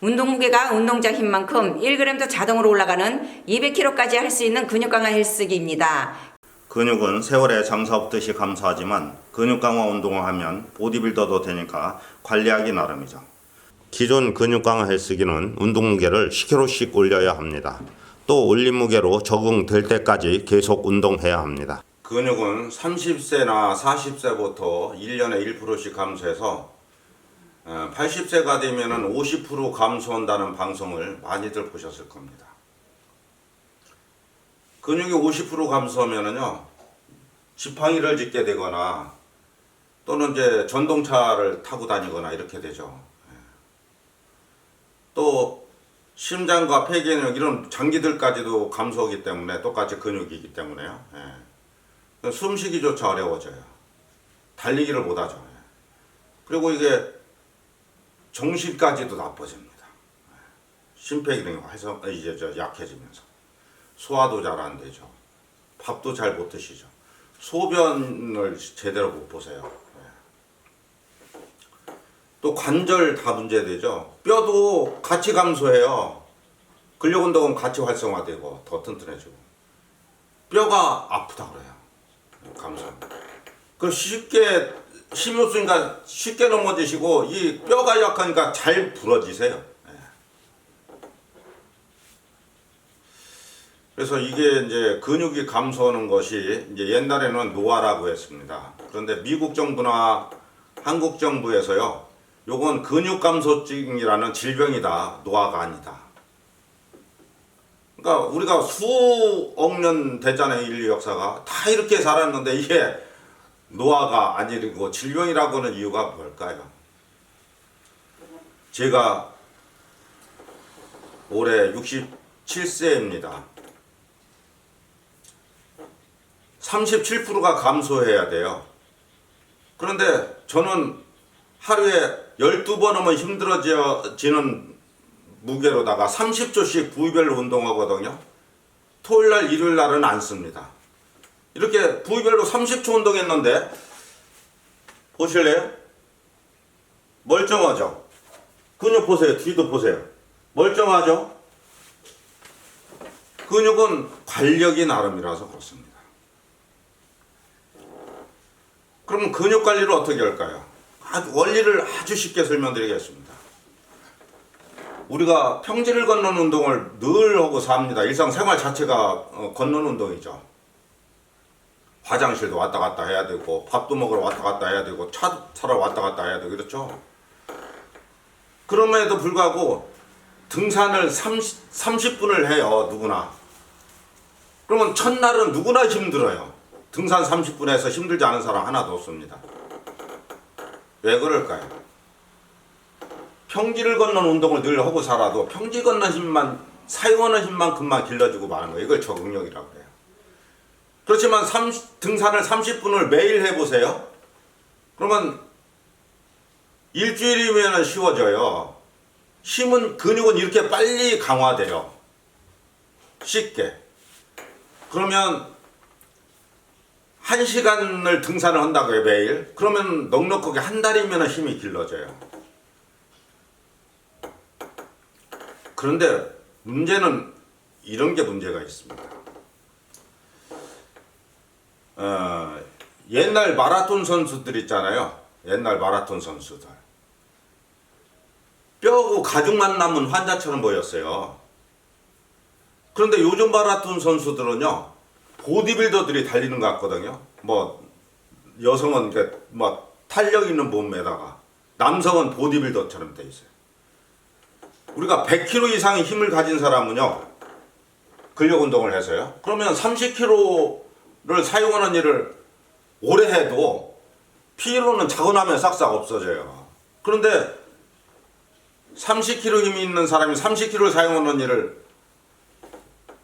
운동 무게가 운동자 힘만큼 1g도 자동으로 올라가는 200kg까지 할 수 있는 근육 강화 헬스기입니다. 근육은 세월에 장사 없듯이 감소하지만 근육 강화 운동을 하면 보디빌더도 되니까 관리하기 나름이죠. 기존 근육 강화 헬스기는 운동 무게를 10kg씩 올려야 합니다. 또 올린 무게로 적응될 때까지 계속 운동해야 합니다. 근육은 30세나 40세부터 1년에 1%씩 감소해서 80세가 되면 50% 감소한다는 방송을 많이들 보셨을 겁니다. 근육이 50% 감소하면은요 지팡이를 짚게 되거나 또는 이제 전동차를 타고 다니거나 이렇게 되죠. 예. 또 심장과 폐기능 이런 장기들까지도 감소하기 때문에 똑같이 근육이기 때문에요. 예. 숨쉬기조차 어려워져요. 달리기를 못하죠. 예. 그리고 이게 정신까지도 나빠집니다. 예. 심폐기능이 활성 이제 저 약해지면서. 소화도 잘 안 되죠. 밥도 잘 못 드시죠. 소변을 제대로 못 보세요. 예. 또 관절 다 문제되죠. 뼈도 같이 감소해요. 근력 운동은 같이 활성화되고 더 튼튼해지고 뼈가 아프다 그래요. 감소합니다. 그 쉽게 힘이 없으니까 쉽게 넘어지시고 이 뼈가 약하니까 잘 부러지세요. 그래서 이게 이제 근육이 감소하는 것이 이제 옛날에는 노화라고 했습니다. 그런데 미국 정부나 한국 정부에서요, 요건 근육 감소증이라는 질병이다, 노화가 아니다. 그러니까 우리가 수억 년 됐잖아요, 인류 역사가. 다 이렇게 살았는데 이게 노화가 아니고 질병이라고 하는 이유가 뭘까요? 제가 올해 67세입니다. 37%가 감소해야 돼요. 그런데 저는 하루에 12번 하면 힘들어지는 무게로다가 30초씩 부위별로 운동하거든요. 토요일 날, 일요일 날은 안 씁니다. 이렇게 부위별로 30초 운동했는데 보실래요? 멀쩡하죠? 근육 보세요. 뒤도 보세요. 멀쩡하죠? 근육은 관력이 나름이라서 그렇습니다. 그러면 근육 관리를 어떻게 할까요? 아주 원리를 아주 쉽게 설명드리겠습니다. 우리가 평지를 걷는 운동을 늘 하고 삽니다. 일상생활 자체가 어, 걷는 운동이죠. 화장실도 왔다 갔다 해야 되고 밥도 먹으러 왔다 갔다 해야 되고 차 타러 왔다 갔다 해야 되고 그렇죠. 그럼에도 불구하고 등산을 30, 30분을 해요 누구나. 그러면 첫날은 누구나 힘들어요. 등산 30분에서 힘들지 않은 사람 하나도 없습니다. 왜 그럴까요? 평지를 걷는 운동을 늘 하고 살아도 평지 걷는 힘만 사용하는 힘만큼만 길러지고 마는 거예요. 이걸 적응력이라고 해요. 그렇지만 30, 등산을 30분을 매일 해보세요. 그러면 일주일이면 쉬워져요. 힘은 근육은 이렇게 빨리 강화돼요. 쉽게. 그러면 한 시간을 등산을 한다고요 매일 그러면 넉넉하게 한 달이면 힘이 길러져요 그런데 문제는 이런 게 문제가 있습니다 어, 옛날 마라톤 선수들 있잖아요 옛날 마라톤 선수들 뼈고 가죽만 남은 환자처럼 보였어요 그런데 요즘 마라톤 선수들은요 보디빌더들이 달리는 것 같거든요. 뭐 여성은 이렇게 뭐 탄력 있는 몸매다가 남성은 보디빌더처럼 돼 있어요. 우리가 100kg 이상의 힘을 가진 사람은요. 근력 운동을 해서요. 그러면 30kg 를 사용하는 일을 오래 해도 피로는 자고 나면 싹싹 없어져요. 그런데 30kg 힘이 있는 사람이 30kg를 사용하는 일을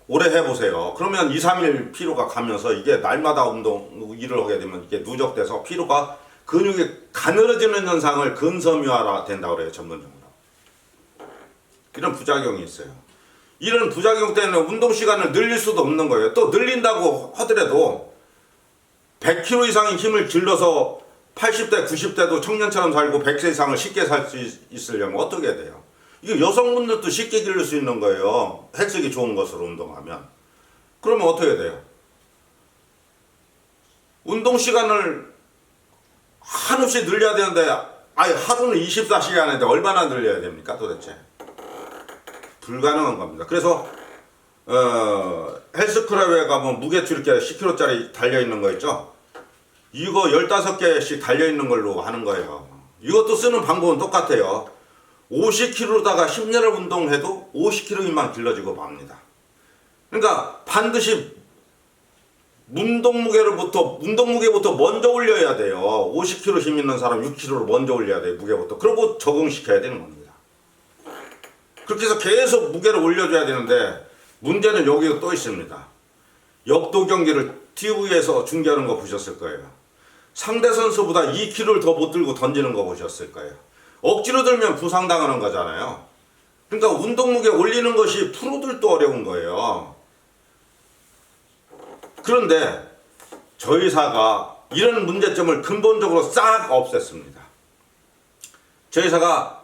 오래 해보세요. 그러면 2, 3일 피로가 가면서 이게 날마다 운동, 일을 하게 되면 이게 누적돼서 피로가 근육이 가늘어지는 현상을 근섬유화라 된다고 그래요, 전문용어로. 이런 부작용이 있어요. 이런 부작용 때문에 운동 시간을 늘릴 수도 없는 거예요. 또 늘린다고 하더라도 100kg 이상의 힘을 길러서 80대, 90대도 청년처럼 살고 100세 이상을 쉽게 살 수 있으려면 어떻게 돼요? 이거 여성분들도 쉽게 기를 수 있는 거예요. 헬스기 좋은 것으로 운동하면. 그러면 어떻게 돼요? 운동 시간을 한없이 늘려야 되는데 아예 하루는 24시간인데 얼마나 늘려야 됩니까 도대체? 불가능한 겁니다. 그래서 어, 헬스클럽에 가면 무게추 이렇게 10kg짜리 달려있는 거 있죠? 이거 15개씩 달려있는 걸로 하는 거예요. 이것도 쓰는 방법은 똑같아요. 50kg다가 10년을 운동해도 50kg만 길러지고 맙니다. 그러니까 반드시 운동 무게로부터 운동 무게부터 먼저 올려야 돼요. 50kg 힘 있는 사람 6kg로 먼저 올려야 돼요. 무게부터. 그리고 적응시켜야 되는 겁니다. 그렇게 해서 계속 무게를 올려줘야 되는데 문제는 여기도 또 있습니다. 역도 경기를 TV에서 중계하는 거 보셨을 거예요. 상대 선수보다 2kg를 더 못 들고 던지는 거 보셨을 거예요. 억지로 들면 부상당하는 거잖아요. 그러니까 운동 무게 올리는 것이 프로들도 어려운 거예요. 그런데 저희 사가 이런 문제점을 근본적으로 싹 없앴습니다. 저희 사가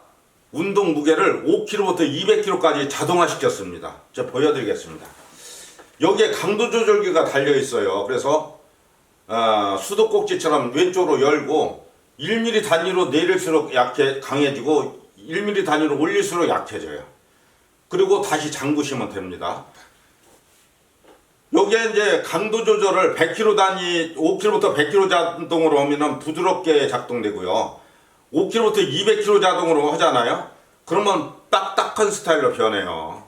운동 무게를 5kg부터 200kg까지 자동화시켰습니다. 제가 보여드리겠습니다. 여기에 강도 조절기가 달려 있어요. 그래서 아, 수도꼭지처럼 왼쪽으로 열고 1mm 단위로 내릴수록 약해 강해지고 1mm 단위로 올릴수록 약해져요. 그리고 다시 잠그시면 됩니다. 여기에 이제 강도 조절을 100kg 단위, 5kg부터 100kg 자동으로 하면은 부드럽게 작동되고요. 5kg부터 200kg 자동으로 하잖아요. 그러면 딱딱한 스타일로 변해요.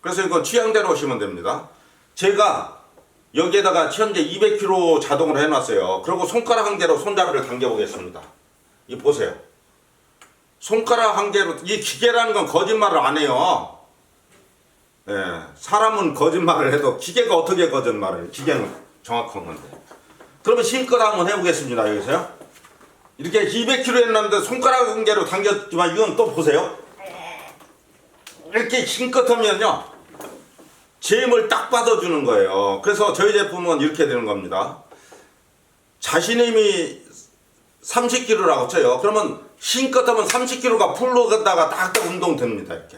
그래서 이건 취향대로 하시면 됩니다. 제가 여기에다가 현재 200kg 자동으로 해놨어요. 그리고 손가락 한 개로 손잡이를 당겨보겠습니다. 이 보세요. 손가락 한 개로 이 기계라는 건 거짓말을 안 해요. 예, 사람은 거짓말을 해도 기계가 어떻게 거짓말을 해요? 기계는 정확한 건데. 그러면 실컷 한번 해보겠습니다. 여기서요. 이렇게 200kg 했는데 손가락 한 개로 당겼지만 이건 또 보세요. 이렇게 힘껏 하면요. 제 힘을 딱 받아주는 거예요. 그래서 저희 제품은 이렇게 되는 겁니다. 자신의 힘이 30kg라고 쳐요. 그러면 힘껏 하면 30kg가 풀로 갔다가 딱딱 운동됩니다. 이렇게.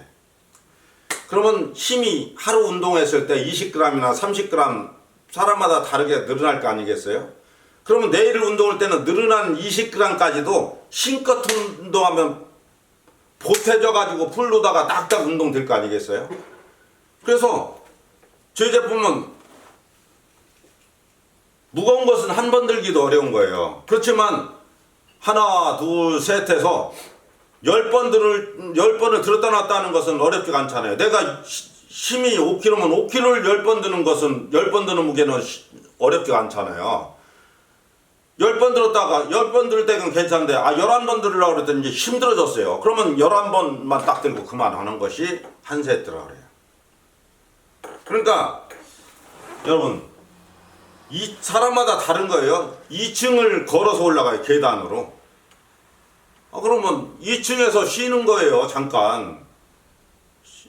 그러면 힘이 하루 운동했을 때 20g이나 30g 사람마다 다르게 늘어날 거 아니겠어요? 그러면 내일 운동할 때는 늘어난 20g까지도 힘껏 운동하면 보태져 가지고 풀로다가 딱딱 운동 될 거 아니겠어요? 그래서 저희 제품은 무거운 것은 한 번 들기도 어려운 거예요. 그렇지만 하나, 둘, 셋 해서 열 번 들을 열 번을 들었다 놨다 하는 것은 어렵지가 않잖아요. 내가 시- 힘이 5kg면 5kg를 열 번 드는 것은 열 번 드는 무게는 시- 어렵지가 않잖아요. 열 번 들었다가 열 번 들을 때는 괜찮은데 아 열한 번 들으려고 그랬더니 이제 힘들어졌어요. 그러면 열한 번만 딱 들고 그만하는 것이 한 세트라 그래요. 그러니까 여러분 이 사람마다 다른 거예요. 2층을 걸어서 올라가요 계단으로. 아 그러면 2층에서 쉬는 거예요 잠깐.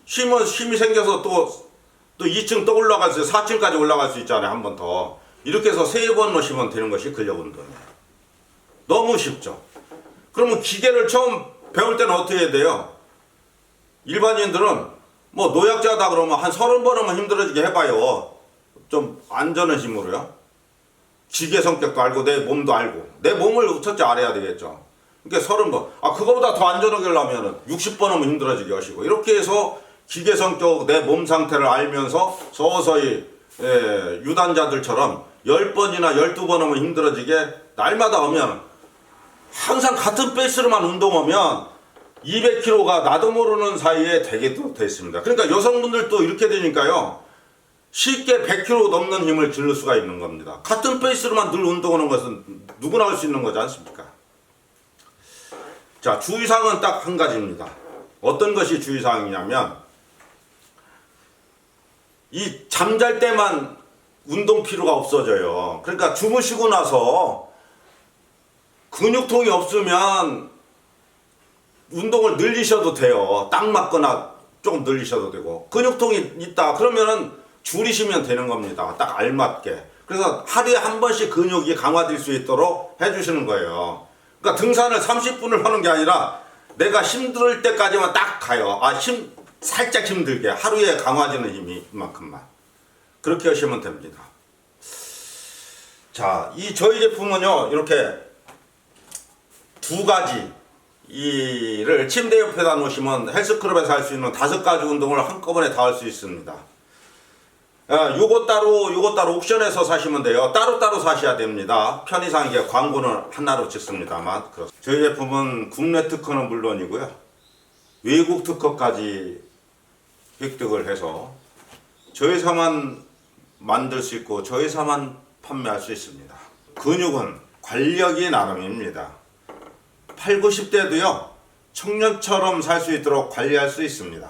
쉬면 힘이 생겨서 또 또 2층 또 올라갈 수 4층까지 올라갈 수 있잖아요 한 번 더. 이렇게 해서 세 번 놓으시면 되는 것이 근력 운동이에요. 너무 쉽죠. 그러면 기계를 처음 배울 때는 어떻게 해야 돼요? 일반인들은 뭐 노약자다 그러면 한 서른 번 하면 힘들어지게 해봐요. 좀 안전한 힘으로요. 기계 성격도 알고 내 몸도 알고 내 몸을 첫째 알아야 되겠죠. 그러니까 서른 번. 아 그거보다 더 안전하게 하려면은 60번 하면 힘들어지게 하시고 이렇게 해서 기계 성격 내 몸 상태를 알면서 서서히 예, 유단자들처럼 10번이나 12번 하면 힘들어지게 날마다 하면 항상 같은 페이스로만 운동하면 200kg가 나도 모르는 사이에 되게 또 됐습니다. 그러니까 여성분들도 이렇게 되니까요. 쉽게 100kg 넘는 힘을 기를 수가 있는 겁니다. 같은 페이스로만 늘 운동하는 것은 누구나 할 수 있는 거지 않습니까? 자, 주의사항은 딱 한 가지입니다. 어떤 것이 주의사항이냐면, 이 잠잘 때만 운동 필요가 없어져요. 그러니까 주무시고 나서 근육통이 없으면 운동을 늘리셔도 돼요. 딱 맞거나 조금 늘리셔도 되고. 근육통이 있다. 그러면은 줄이시면 되는 겁니다. 딱 알맞게. 그래서 하루에 한 번씩 근육이 강화될 수 있도록 해주시는 거예요. 그러니까 등산을 30분을 하는 게 아니라 내가 힘들 때까지만 딱 가요. 아, 힘, 살짝 힘들게. 하루에 강화지는 힘이 이만큼만. 그렇게 하시면 됩니다. 자, 이 저희 제품은요, 이렇게 두 가지 이를 침대 옆에다 놓으시면 헬스클럽에서 할 수 있는 다섯 가지 운동을 한꺼번에 다 할 수 있습니다. 아, 요거 따로 요거 따로 옥션에서 사시면 돼요. 따로 따로 사셔야 됩니다. 편의상 이게 광고는 하나로 찍습니다만 그렇습니다. 저희 제품은 국내 특허는 물론이고요. 외국 특허까지 획득을 해서 저희사만 만들 수 있고 저희 사만 판매할 수 있습니다. 근육은 관력이 나름입니다. 8, 90대도요. 청년처럼 살 수 있도록 관리할 수 있습니다.